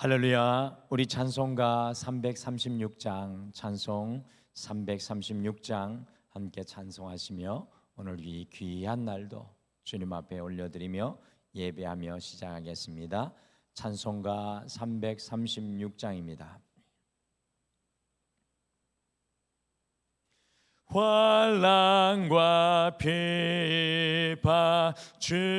할렐루야. 우리 찬송가 336장 찬송 336장 함께 찬송하시며 오늘 이 귀한 날도 주님 앞에 올려드리며 예배하며 시작하겠습니다. 찬송가 336장입니다. 환란과 비파 중에도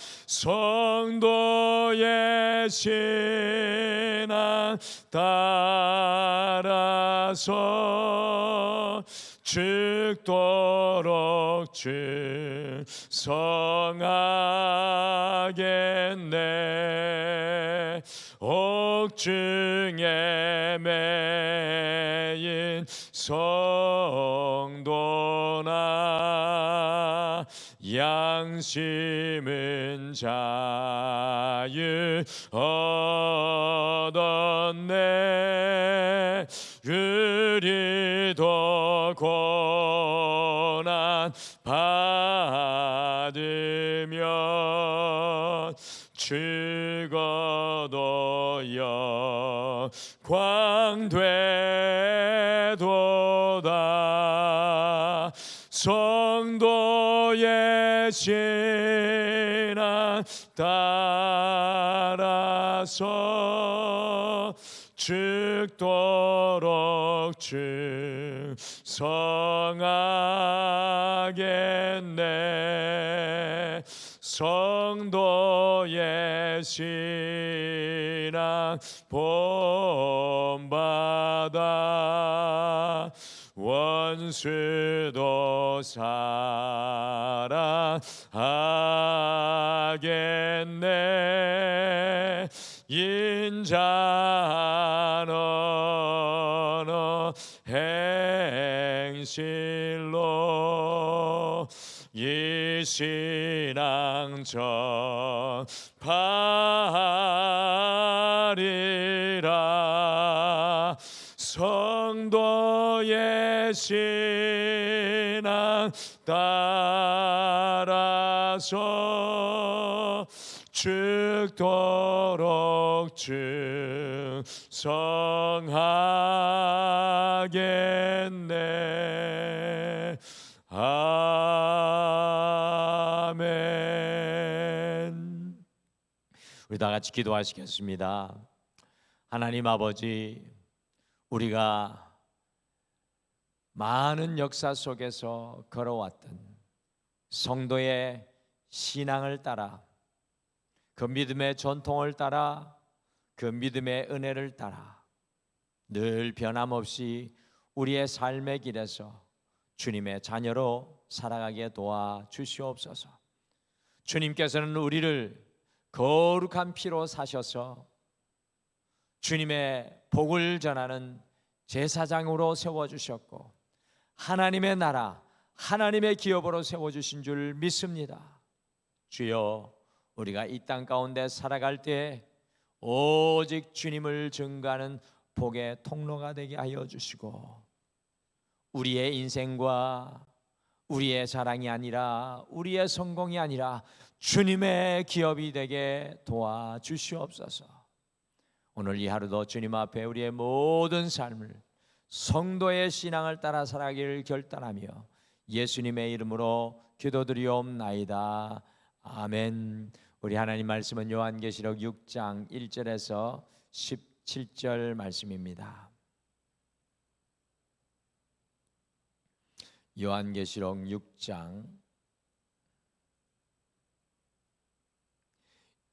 성도의 신앙 따라서 죽도록 충성하겠네 옥중에 매인 성도나 양심은 자유 얻었네. 우리도 고난 받으면 죽어도 영광되도다. 성도의 신앙 따라서 죽도록 충성하겠네 성도의 신앙 본받아 원수도 사랑하겠네. 인자는 행실로 이 신앙 전파리라. 성도의 신앙 따라서 죽도록 충성하겠네 아멘. 우리 다 같이 기도하시겠습니다. 하나님 아버지 우리가 많은 역사 속에서 걸어왔던 성도의 신앙을 따라 그 믿음의 전통을 따라 그 믿음의 은혜를 따라 늘 변함없이 우리의 삶의 길에서 주님의 자녀로 살아가게 도와 주시옵소서. 주님께서는 우리를 거룩한 피로 사셔서 주님의 복을 전하는 제사장으로 세워 주셨고 하나님의 나라, 하나님의 기업으로 세워 주신 줄 믿습니다. 주여 우리가 이 땅 가운데 살아갈 때 오직 주님을 증가하는 복의 통로가 되게 하여 주시고 우리의 인생과 우리의 자랑이 아니라 우리의 성공이 아니라 주님의 기업이 되게 도와 주시옵소서. 오늘 이 하루도 주님 앞에 우리의 모든 삶을 성도의 신앙을 따라 살아가기를 결단하며 예수님의 이름으로 기도드리옵나이다. 아멘. 우리 하나님 말씀은 요한계시록 6장 1절에서 17절 말씀입니다. 요한계시록 6장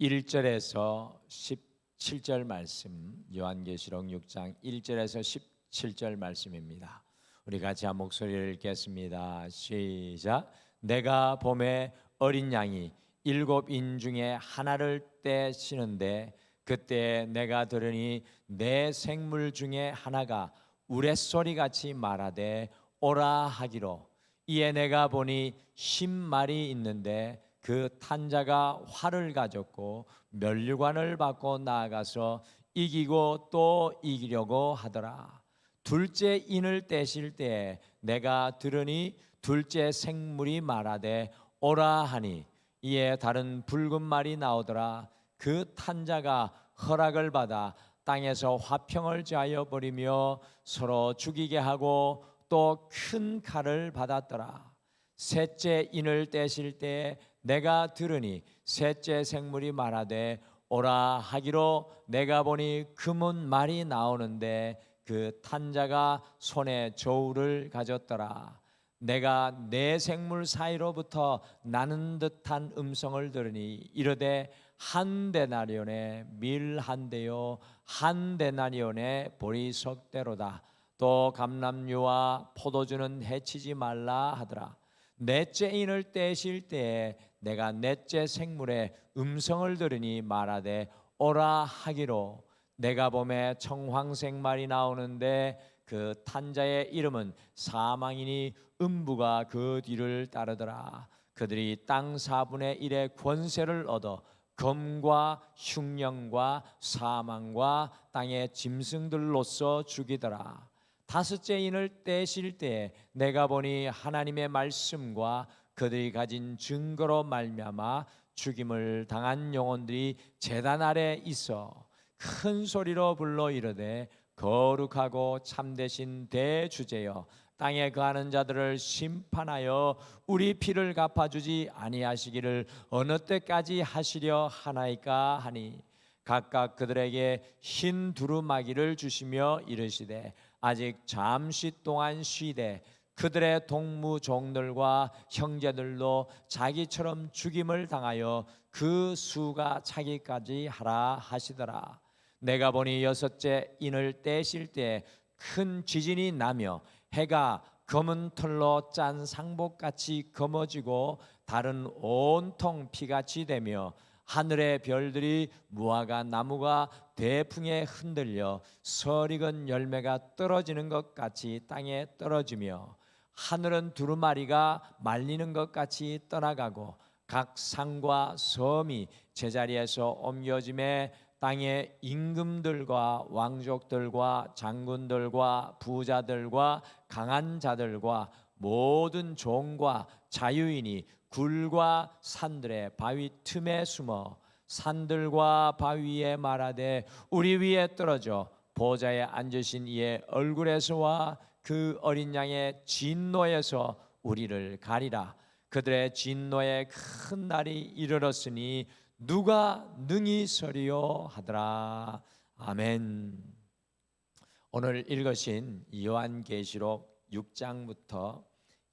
1절에서 17절 말씀 요한계시록 6장 1절에서 17절 말씀입니다. 우리 같이 한 목소리를 읽겠습니다. 시작. 내가 봄에 어린 양이 일곱 인 중에 하나를 떼시는데 그때 내가 들으니 내 생물 중에 하나가 우레소리 같이 말하되 오라 하기로 이에 내가 보니 십마리 있는데 그 탄자가 활을 가졌고 면류관을 받고 나아가서 이기고 또 이기려고 하더라. 둘째 인을 떼실 때에 내가 들으니 둘째 생물이 말하되 오라 하니 이에 다른 붉은 말이 나오더라. 그 탄자가 허락을 받아 땅에서 화평을 자여 버리며 서로 죽이게 하고 또 큰 칼을 받았더라. 셋째 인을 떼실 때 내가 들으니 셋째 생물이 말하되 오라 하기로 내가 보니 금은 말이 나오는데 그 탄자가 손에 저울을 가졌더라. 내가 내 생물 사이로부터 나는 듯한 음성을 들으니 이르되 한 데나리온의 밀 한 대요 한 데나리온의 보리 석대로다. 또 감람류와 포도주는 해치지 말라 하더라. 넷째 인을 떼실 때에 내가 넷째 생물의 음성을 들으니 말하되 오라 하기로. 내가 봄에 청황색 말이 나오는데 그 탄자의 이름은 사망이니 음부가 그 뒤를 따르더라. 그들이 땅 4분의 1의 권세를 얻어 검과 흉령과 사망과 땅의 짐승들로서 죽이더라 다섯째 인을 떼실 때 내가 보니 하나님의 말씀과 그들이 가진 증거로 말미암아 죽임을 당한 영혼들이 제단 아래 있어 큰 소리로 불러 이르되 거룩하고 참되신 대주제여 땅에 거하는 자들을 심판하여 우리 피를 갚아주지 아니하시기를 어느 때까지 하시려 하나이까 하니 각각 그들에게 흰 두루마기를 주시며 이르시되 아직 잠시 동안 쉬되 그들의 동무 종들과 형제들도 자기처럼 죽임을 당하여 그 수가 차기까지 하라 하시더라. 내가 보니 여섯째 인을 떼실 때 큰 지진이 나며 해가 검은 털로 짠 상복같이 검어지고 다른 온통 피같이 되며 하늘의 별들이 무화과 나무가 대풍에 흔들려 설익은 열매가 떨어지는 것 같이 땅에 떨어지며 하늘은 두루마리가 말리는 것 같이 떠나가고 각 산과 섬이 제자리에서 옮겨짐에 땅의 임금들과 왕족들과 장군들과 부자들과 강한 자들과 모든 종과 자유인이 굴과 산들의 바위 틈에 숨어 산들과 바위에 말하되 우리 위에 떨어져 보좌에 앉으신 이의 얼굴에서와 그 어린 양의 진노에서 우리를 가리라. 그들의 진노의 큰 날이 이르렀으니 누가 능히 서리요 하더라. 아멘. 오늘 읽으신 요한계시록 6장부터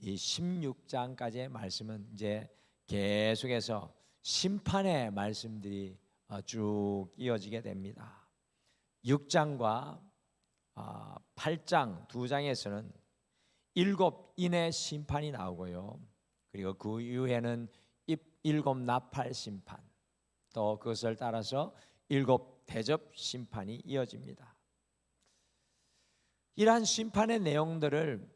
이 16장까지의 말씀은 이제 계속해서 심판의 말씀들이 어, 쭉 이어지게 됩니다 6장과 8장 아, 두 장에서는 일곱 인의 심판이 나오고요. 그리고 그 이후에는 일곱 나팔 심판 또 그것을 따라서 일곱 대접 심판이 이어집니다. 이러한 심판의 내용들을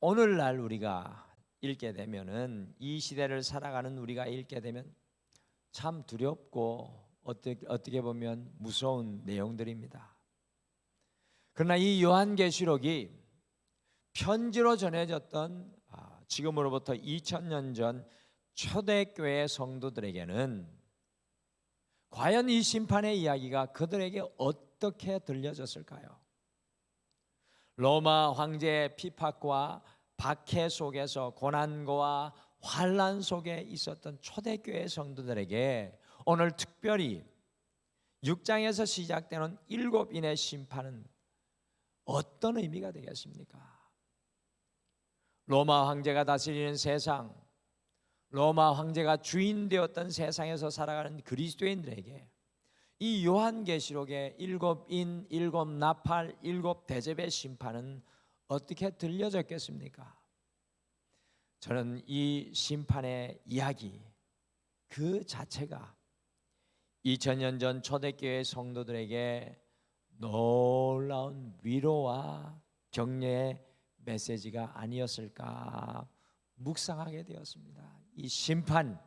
오늘날 우리가 읽게 되면은 이 시대를 살아가는 우리가 읽게 되면 참 두렵고 어떻게, 어떻게 보면 무서운 내용들입니다. 그러나 이 요한계시록이 편지로 전해졌던 아, 지금으로부터 2000년 전 초대교회 성도들에게는 과연 이 심판의 이야기가 그들에게 어떻게 들려졌을까요? 로마 황제의 피팍과 박해 속에서 고난과 환란 속에 있었던 초대교회 성도들에게 오늘 특별히 6장에서 시작되는 일곱 인의 심판은 어떤 의미가 되겠습니까? 로마 황제가 다스리는 세상, 로마 황제가 주인 되었던 세상에서 살아가는 그리스도인들에게 이 요한계시록의 일곱 인, 일곱 나팔, 일곱 대접의 심판은 어떻게 들려졌겠습니까? 저는 이 심판의 이야기 그 자체가 2000년 전 초대교회 성도들에게 놀라운 위로와 격려의 메시지가 아니었을까 묵상하게 되었습니다. 이 심판,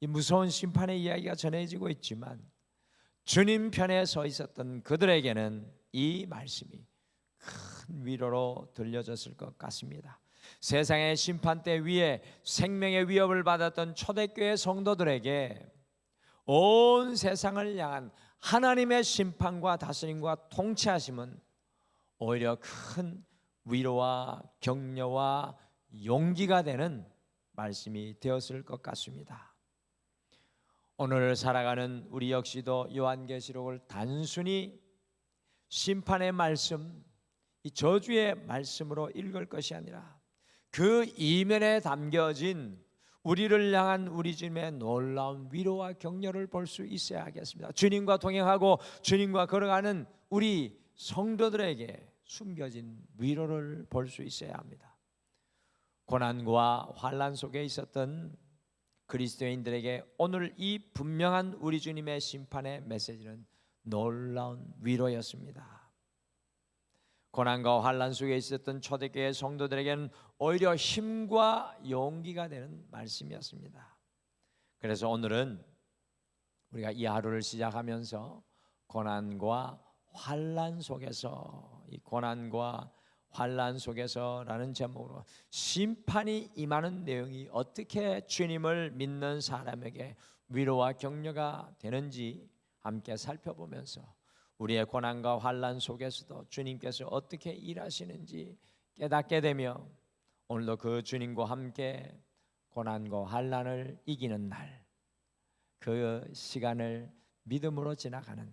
이 무서운 심판의 이야기가 전해지고 있지만 주님 편에 서 있었던 그들에게는 이 말씀이 큰 위로로 들려졌을 것 같습니다. 세상의 심판대 위에 생명의 위협을 받았던 초대교회 성도들에게 온 세상을 향한 하나님의 심판과 다스림과 통치하심은 오히려 큰 위로와 격려와 용기가 되는 말씀이 되었을 것 같습니다. 오늘 살아가는 우리 역시도 요한계시록을 단순히 심판의 말씀, 이 저주의 말씀으로 읽을 것이 아니라 그 이면에 담겨진 우리를 향한 우리 주님의 놀라운 위로와 격려를 볼 수 있어야 하겠습니다. 주님과 동행하고 주님과 걸어가는 우리 성도들에게 숨겨진 위로를 볼 수 있어야 합니다. 고난과 환란 속에 있었던 그리스도인들에게 오늘 이 분명한 우리 주님의 심판의 메시지는 놀라운 위로였습니다. 고난과 환란 속에 있었던 초대교회 성도들에게는 오히려 힘과 용기가 되는 말씀이었습니다. 그래서 오늘은 우리가 이 하루를 시작하면서 고난과 환란 속에서 이 고난과 환란 속에서라는 제목으로 심판이 임하는 내용이 어떻게 주님을 믿는 사람에게 위로와 격려가 되는지 함께 살펴보면서 우리의 고난과 환란 속에서도 주님께서 어떻게 일하시는지 깨닫게 되며 오늘도 그 주님과 함께 고난과 환란을 이기는 날 그 시간을 믿음으로 지나가는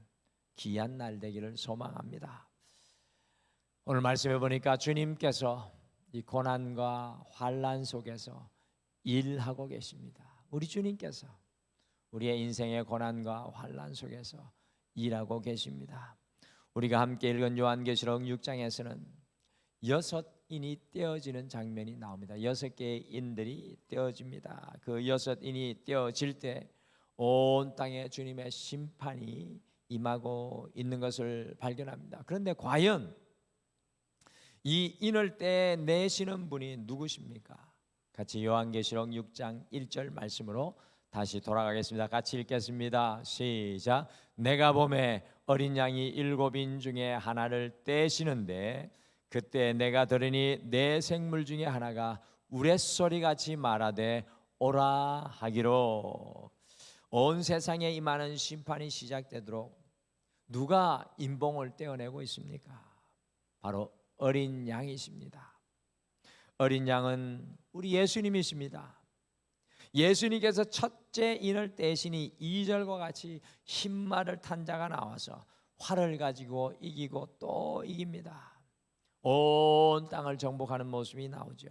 귀한 날 되기를 소망합니다. 오늘 말씀해 보니까 주님께서 이 고난과 환란 속에서 일하고 계십니다. 우리 주님께서 우리의 인생의 고난과 환란 속에서 일하고 계십니다. 우리가 함께 읽은 요한계시록 6장에서는 여섯 인이 떼어지는 장면이 나옵니다. 여섯 개의 인들이 떼어집니다. 그 여섯 인이 떼어질 때 온 땅에 주님의 심판이 임하고 있는 것을 발견합니다. 그런데 과연 이 인을 떼내시는 분이 누구십니까? 같이 요한계시록 6장 1절 말씀으로 다시 돌아가겠습니다. 같이 읽겠습니다. 시작. 내가 봄에 어린 양이 일곱인 중에 하나를 떼시는데 그때 내가 들으니 내 생물 중에 하나가 우레소리 같이 말하되 오라 하기로 온 세상에 임하는 심판이 시작되도록 누가 인봉을 떼어내고 있습니까? 바로 어린 양이십니다. 어린 양은 우리 예수님이십니다. 예수님께서 첫째 인을 떼시니 2절과 같이 흰말을 탄 자가 나와서 활을 가지고 이기고 또 이깁니다. 온 땅을 정복하는 모습이 나오죠.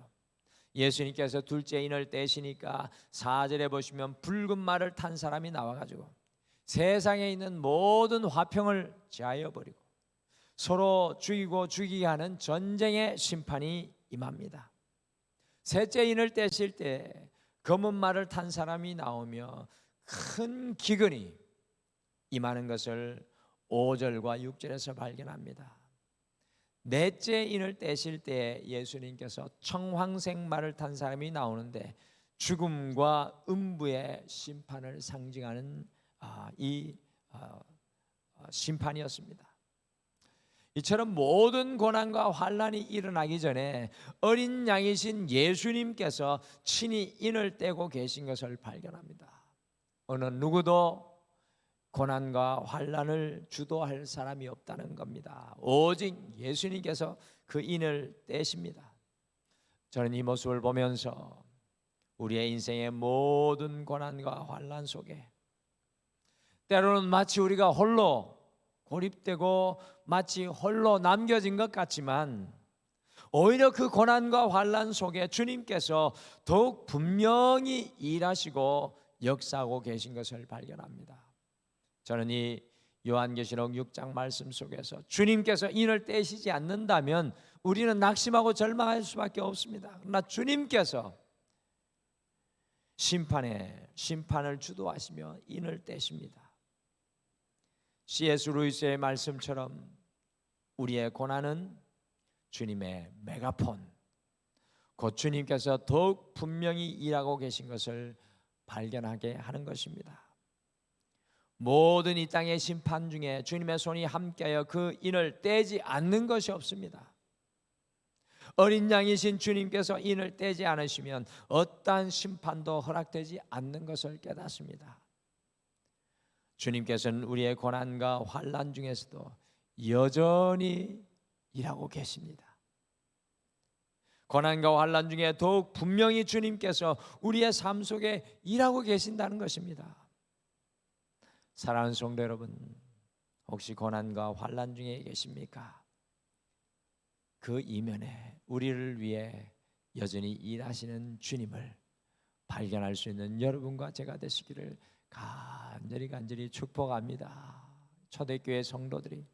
예수님께서 둘째 인을 떼시니까 4절에 보시면 붉은 말을 탄 사람이 나와가지고 세상에 있는 모든 화평을 제하여 버리고 서로 죽이고 죽이게 하는 전쟁의 심판이 임합니다. 셋째 인을 떼실 때 검은 말을 탄 사람이 나오며 큰 기근이 임하는 것을 5절과 6절에서 발견합니다. 넷째 인을 떼실 때 예수님께서 청황색 말을 탄 사람이 나오는데 죽음과 음부의 심판을 상징하는 아, 이 아, 심판이었습니다. 이처럼 모든 고난과 환란이 일어나기 전에 어린 양이신 예수님께서 친히 인을 떼고 계신 것을 발견합니다. 어느 누구도 고난과 환란을 주도할 사람이 없다는 겁니다. 오직 예수님께서 그 인을 떼십니다. 저는 이 모습을 보면서 우리의 인생의 모든 고난과 환란 속에 때로는 마치 우리가 홀로 고립되고 마치 홀로 남겨진 것 같지만 오히려 그 고난과 환란 속에 주님께서 더욱 분명히 일하시고 역사하고 계신 것을 발견합니다. 저는 이 요한계시록 6장 말씀 속에서 주님께서 인을 떼시지 않는다면 우리는 낙심하고 절망할 수밖에 없습니다. 그러나 주님께서 심판에 심판을 주도하시며 인을 떼십니다. C.S. 루이스의 말씀처럼 우리의 고난은 주님의 메가폰, 곧 주님께서 더욱 분명히 일하고 계신 것을 발견하게 하는 것입니다. 모든 이 땅의 심판 중에 주님의 손이 함께하여 그 인을 떼지 않는 것이 없습니다. 어린 양이신 주님께서 인을 떼지 않으시면 어떠한 심판도 허락되지 않는 것을 깨닫습니다. 주님께서는 우리의 고난과 환란 중에서도 여전히 일하고 계십니다. 고난과 환란 중에 더욱 분명히 주님께서 우리의 삶 속에 일하고 계신다는 것입니다. 사랑하는 성도 여러분, 혹시 고난과 환란 중에 계십니까? 그 이면에 우리를 위해 여전히 일하시는 주님을 발견할 수 있는 여러분과 제가 되시기를 간절히 간절히 축복합니다. 초대교회 성도들이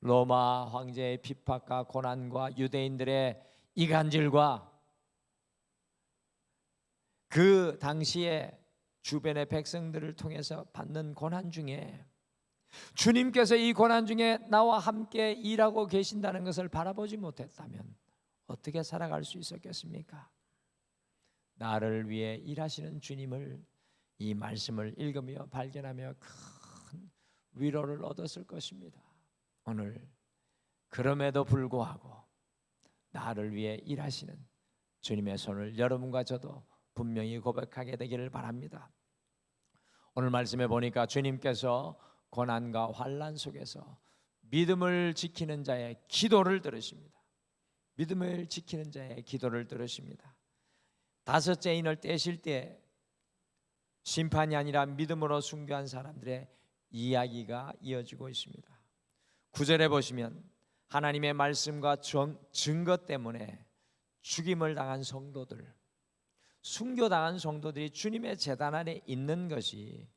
로마 황제의 핍박과 고난과 유대인들의 이간질과 그 당시에 주변의 백성들을 통해서 받는 고난 중에 주님께서 이 고난 중에 나와 함께 일하고 계신다는 것을 바라보지 못했다면 어떻게 살아갈 수 있었겠습니까? 나를 위해 일하시는 주님을 이 말씀을 읽으며 발견하며 큰 위로를 얻었을 것입니다. 오늘 그럼에도 불구하고 나를 위해 일하시는 주님의 손을 여러분과 저도 분명히 고백하게 되기를 바랍니다. 오늘 말씀에 보니까 주님께서 고난과 환란 속에서 믿음을 지키는 자의 기도를 들으십니다. 믿음을 지키는 자의 기도를 들으십니다. 다섯째 인을 떼실 때 심판이 아니라 믿음으로 순교한 사람들의 이야기가 이어지고 있습니다. 구절에 보시면 하나님의 말씀과 증거 때문에 죽임을 당한 성도들, 순교당한 성도들이 주님의 재단 안에 있는 것이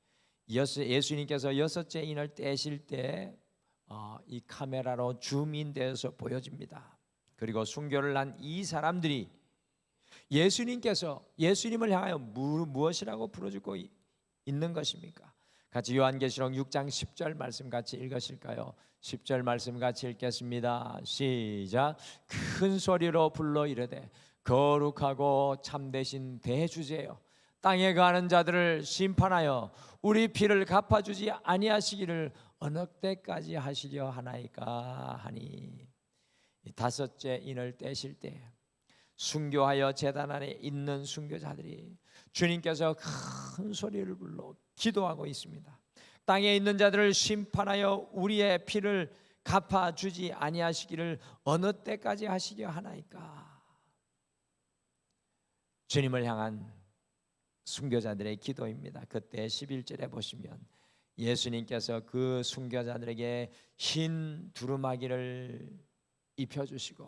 예수님께서 여섯째 인을 떼실 때이 어, 카메라로 줌인되어서 보여집니다. 그리고 순교를 한 이 사람들이 예수님께서 예수님을 향하여 무엇이라고 부르짖고 있는 것입니까? 같이 요한계시록 6장 10절 말씀 같이 읽으실까요? 10절 말씀 같이 읽겠습니다. 시작. 큰 소리로 불러 이르되 거룩하고 참되신 대주제여 땅에 가는 자들을 심판하여 우리 피를 갚아 주지 아니하시기를 어느 때까지 하시려 하나이까 하니 다섯째 인을 떼실 때 순교하여 재단 안에 있는 순교자들이 주님께서 큰 소리를 불러 기도하고 있습니다. 땅에 있는 자들을 심판하여 우리의 피를 갚아 주지 아니하시기를 어느 때까지 하시려 하나이까. 주님을 향한 순교자들의 기도입니다. 그때 11절에 보시면 예수님께서 그 순교자들에게 흰 두루마기를 입혀 주시고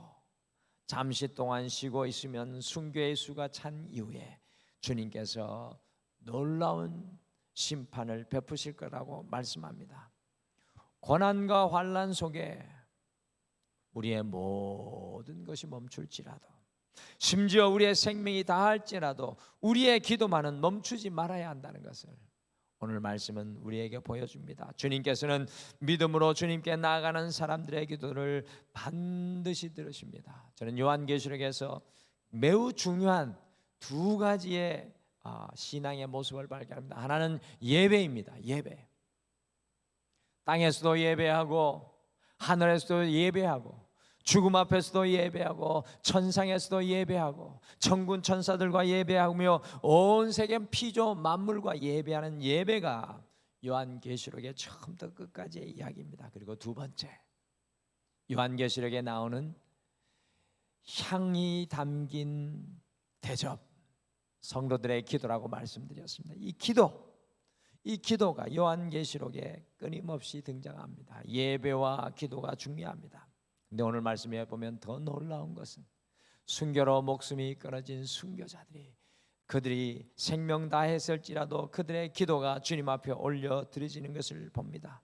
잠시 동안 쉬고 있으면 순교의 수가 찬 이후에 주님께서 놀라운 심판을 베푸실 거라고 말씀합니다. 고난과 환란 속에 우리의 모든 것이 멈출지라도 심지어 우리의 생명이 다할지라도 우리의 기도만은 멈추지 말아야 한다는 것을 오늘 말씀은 우리에게 보여줍니다. 주님께서는 믿음으로 주님께 나아가는 사람들의 기도를 반드시 들으십니다. 저는 요한계시록에서 매우 중요한 두 가지의 아, 신앙의 모습을 발견합니다. 하나는 예배입니다. 예배. 땅에서도 예배하고 하늘에서도 예배하고 죽음 앞에서도 예배하고 천상에서도 예배하고 천군 천사들과 예배하며 온 세계 피조 만물과 예배하는 예배가 요한계시록의 처음부터 끝까지의 이야기입니다. 그리고 두 번째 요한계시록에 나오는 향이 담긴 대접 성도들의 기도라고 말씀드렸습니다. 이 기도, 이 기도가 요한계시록에 끊임없이 등장합니다. 예배와 기도가 중요합니다. 근데 오늘 말씀에 보면 더 놀라운 것은 순교로 목숨이 끊어진 순교자들이 그들이 생명 다했을지라도 그들의 기도가 주님 앞에 올려 드려지는 것을 봅니다.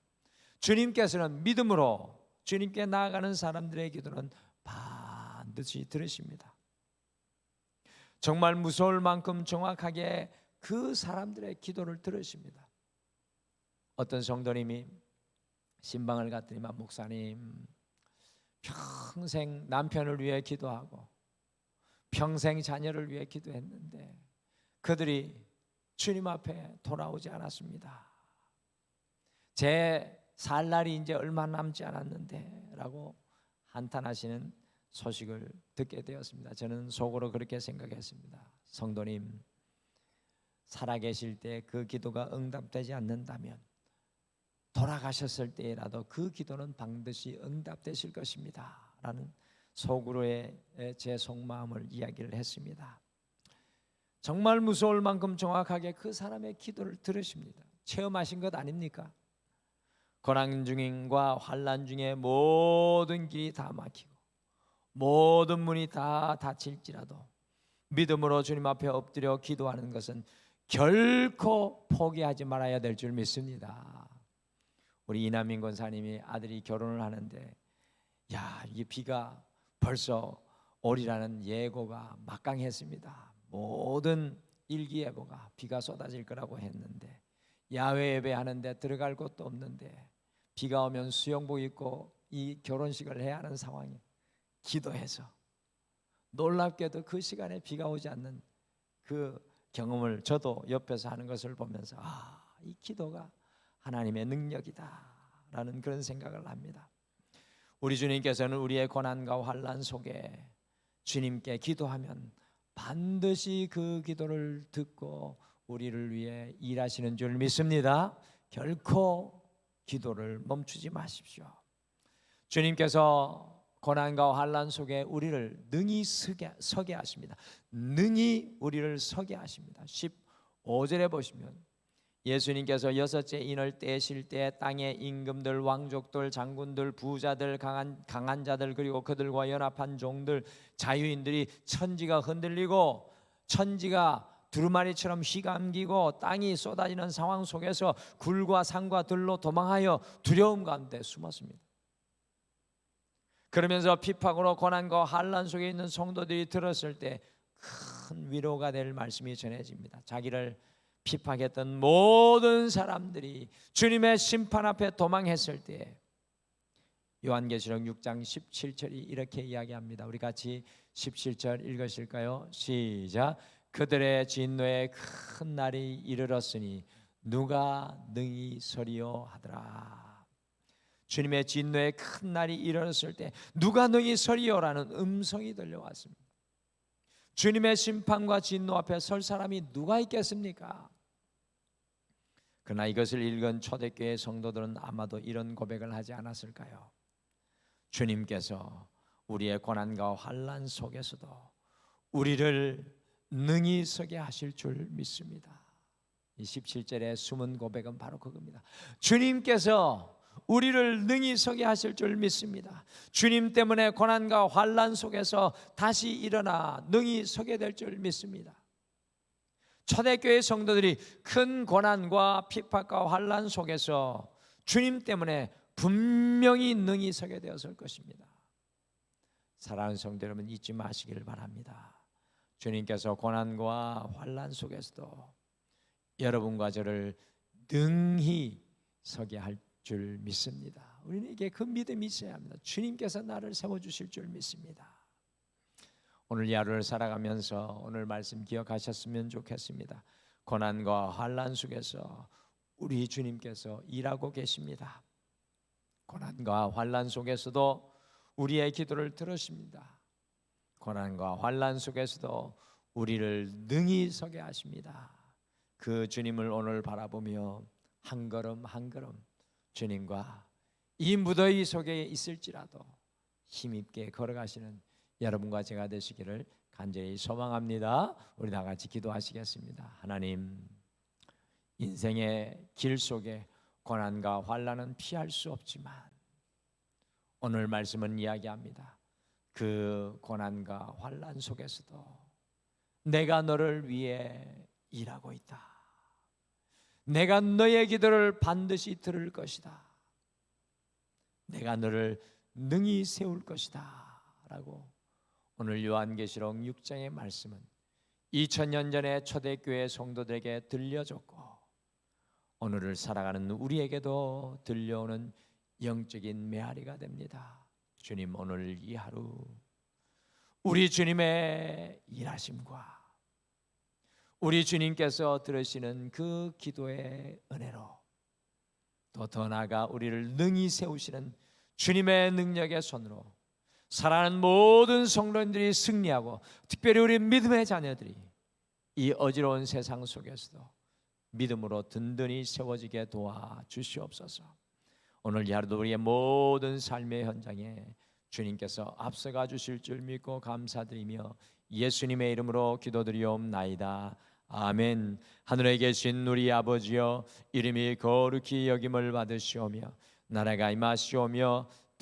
주님께서는 믿음으로 주님께 나아가는 사람들의 기도는 반드시 들으십니다. 정말 무서울 만큼 정확하게 그 사람들의 기도를 들으십니다. 어떤 성도님이 신방을 갔더니만 목사님 평생 남편을 위해 기도하고 평생 자녀를 위해 기도했는데 그들이 주님 앞에 돌아오지 않았습니다. 제 살 날이 이제 얼마 남지 않았는데라고 한탄하시는 소식을 듣게 되었습니다. 저는 속으로 그렇게 생각했습니다. 성도님 살아계실 때 그 기도가 응답되지 않는다면 돌아가셨을 때라도 그 기도는 반드시 응답되실 것입니다. 라는 속으로의 제 속마음을 이야기를 했습니다. 정말 무서울 만큼 정확하게 그 사람의 기도를 들으십니다. 체험하신 것 아닙니까? 고난 중인과 환란 중에 모든 길이 다 막히고 모든 문이 다 닫힐지라도 믿음으로 주님 앞에 엎드려 기도하는 것은 결코 포기하지 말아야 될 줄 믿습니다. 우리 이남민 권사님이 아들이 결혼을 하는데 야, 이 비가 벌써 오리라는 예고가 막강했습니다. 모든 일기예보가 비가 쏟아질 거라고 했는데 야외 예배하는데 들어갈 곳도 없는데 비가 오면 수영복 입고 이 결혼식을 해야 하는 상황에 기도해서 놀랍게도 그 시간에 비가 오지 않는 그 경험을 저도 옆에서 하는 것을 보면서 아, 이 기도가 하나님의 능력이다라는 그런 생각을 합니다. 우리 주님께서는 우리의 고난과 환란 속에 주님께 기도하면 반드시 그 기도를 듣고 우리를 위해 일하시는 줄 믿습니다. 결코 기도를 멈추지 마십시오. 주님께서 고난과 환란 속에 우리를 능히 서게, 서게 하십니다. 능히 우리를 서게 하십니다. 15절에 보시면 예수님께서 여섯째 인을 떼실 때 땅의 임금들, 왕족들, 장군들, 부자들, 강한 강한 자들 그리고 그들과 연합한 종들, 자유인들이 천지가 흔들리고 천지가 두루마리처럼 휘감기고 땅이 쏟아지는 상황 속에서 굴과 산과 들로 도망하여 두려움 가운데 숨었습니다. 그러면서 피팍으로 고난과 환란 속에 있는 성도들이 들었을 때 큰 위로가 될 말씀이 전해집니다. 자기를 피팍했던 모든 사람들이 주님의 심판 앞에 도망했을 때 요한계시록 6장 17절이 이렇게 이야기합니다. 우리 같이 17절 읽으실까요? 시작. 그들의 진노의 큰 날이 이르렀으니 누가 능히 서리요 하더라. 주님의 진노의 큰 날이 이르렀을 때 누가 능히 서리요라는 음성이 들려왔습니다. 주님의 심판과 진노 앞에 설 사람이 누가 있겠습니까? 그러나 이것을 읽은 초대교회 성도들은 아마도 이런 고백을 하지 않았을까요? 주님께서 우리의 고난과 환란 속에서도 우리를 능히 서게 하실 줄 믿습니다. 이 17절의 숨은 고백은 바로 그겁니다. 주님께서 우리를 능히 서게 하실 줄 믿습니다. 주님 때문에 고난과 환란 속에서 다시 일어나 능히 서게 될 줄 믿습니다. 초대교회 성도들이 큰 고난과 핍박과 환란 속에서 주님 때문에 분명히 능히 서게 되었을 것입니다. 사랑하는 성도 여러분 잊지 마시기를 바랍니다. 주님께서 고난과 환란 속에서도 여러분과 저를 능히 서게 할 줄 믿습니다. 우리에게 그 믿음이 있어야 합니다. 주님께서 나를 세워 주실 줄 믿습니다. 오늘 야루를 살아가면서 오늘 말씀 기억하셨으면 좋겠습니다. 고난과 환란 속에서 우리 주님께서 일하고 계십니다. 고난과 환란 속에서도 우리의 기도를 들으십니다. 고난과 환란 속에서도 우리를 능히 서게 하십니다. 그 주님을 오늘 바라보며 한 걸음 한 걸음 주님과 이 무더위 속에 있을지라도 힘있게 걸어가시는 여러분과 제가 되시기를 간절히 소망합니다. 우리 다 같이 기도하시겠습니다. 하나님 인생의 길 속에 고난과 환란은 피할 수 없지만 오늘 말씀은 이야기합니다. 그 고난과 환란 속에서도 내가 너를 위해 일하고 있다. 내가 너의 기도를 반드시 들을 것이다. 내가 너를 능히 세울 것이다. 라고 오늘 요한계시록 6장의 말씀은 2000년 전에 초대교회 성도들에게 들려줬고 오늘을 살아가는 우리에게도 들려오는 영적인 메아리가 됩니다. 주님 오늘 이 하루 우리 주님의 일하심과 우리 주님께서 들으시는 그 기도의 은혜로 또 더 나아가 우리를 능히 세우시는 주님의 능력의 손으로 사랑하는 모든 성도님들이 승리하고 특별히 우리 믿음의 자녀들이 이 어지러운 세상 속에서도 믿음으로 든든히 세워지게 도와 주시옵소서. 오늘 이 하루도 우리의 모든 삶의 현장에 주님께서 앞서가 주실 줄 믿고 감사드리며 예수님의 이름으로 기도드리옵나이다. 아멘. 하늘에 계신 우리 아버지여 이름이 거룩히 여김을 받으시오며 나라가 임하시오며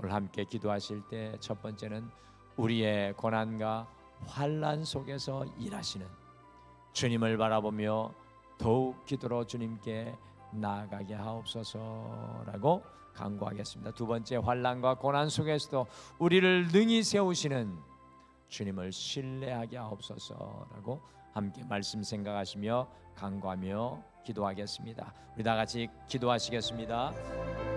오늘 함께 기도하실 때 첫 번째는 우리의 고난과 환란 속에서 일하시는 주님을 바라보며 더욱 기도로 주님께 나아가게 하옵소서라고 간구하겠습니다. 두 번째 환란과 고난 속에서도 우리를 능히 세우시는 주님을 신뢰하게 하옵소서라고 함께 말씀 생각하시며 간구하며 기도하겠습니다. 우리 다 같이 기도하시겠습니다.